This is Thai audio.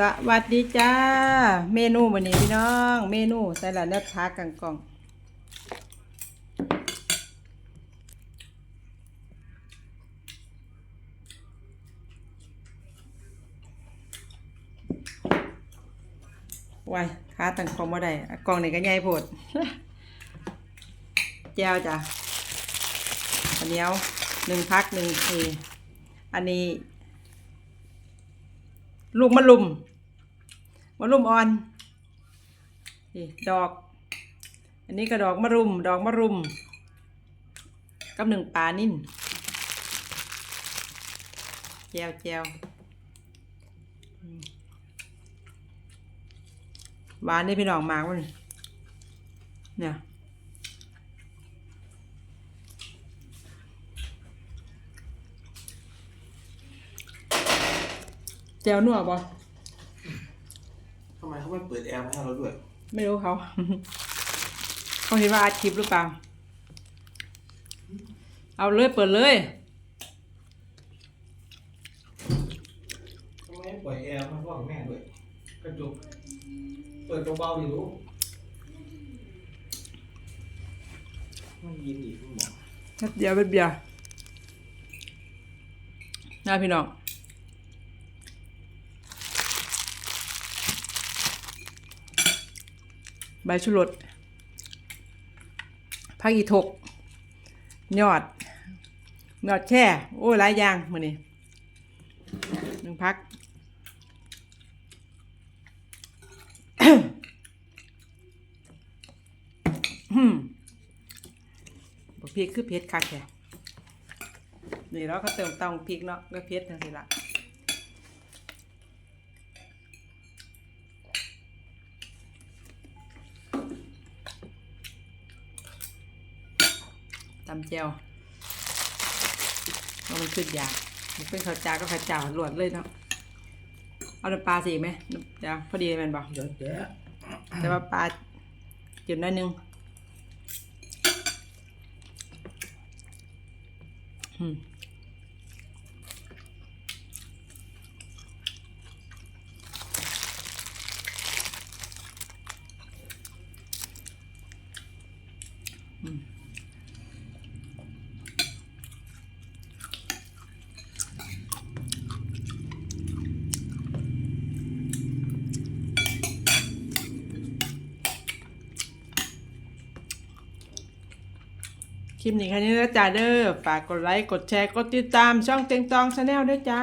สวัสดีจ้า เมนูวันนี้พี่น้อง เมนูใส่ละเนื้อทากังกล่องไว้ายขาตั้งกล่องมาได้กล่องนี่ก็ใหญ่โพดแก้วจ้ะอันเหนียวหนึ่งพักหนึ่งเออันนี้ ลูกมะลุมมะลุมอ่อนนี่ดอก อันนี้ก็ดอกมะรุม ดอกมะรุมกับหนึ่งปลานิ่นแจวแจวหวานได้พี่น้องมากมันเนี่ย แจวนัวบ่ทำไมเขาไม่เปิดแอร์มาให้เราด้วย ไม่รู้เขา เขาเห็นว่าอัดคลิปหรือเปล่า เอาเลยเปิดเลยทำไมไม่เปิดแอร์มาพ่อกับแม่ด้วยกระจกเปิดเบาๆดิลูกไม่ยินอีกคุณหมอแป๊บเดียวแป๊บเดียวน่าพี่น้อง ใบชุรสผักอีทก ยอด ยอดแค่ โอ้ยหลายอย่างมือนี้หนึ่งพักบอกพริกคือเผ็ดคักแค่นี่เราก็เติมเตาพริกเนาะก็เผ็ดจังซี่ละ ตำแจวเรามันขึ้นยากมันเป็นข้าวจาก็ข้าวจ่าหลวดเลยเนาะเอาน้ำปลาสิไหมน้ำเดี๋ยวพอดีแมันบอกเดี๋ยวแจ๊ะแต่ว่าปลาจืดหน้อยหนึงอืมอืม คลิปนี้แค่นี้แล้วจ้าเด้อฝากกดไลค์ กดแชร์ กดติดตามช่องเต็งตองชาแนลด้วยจ้า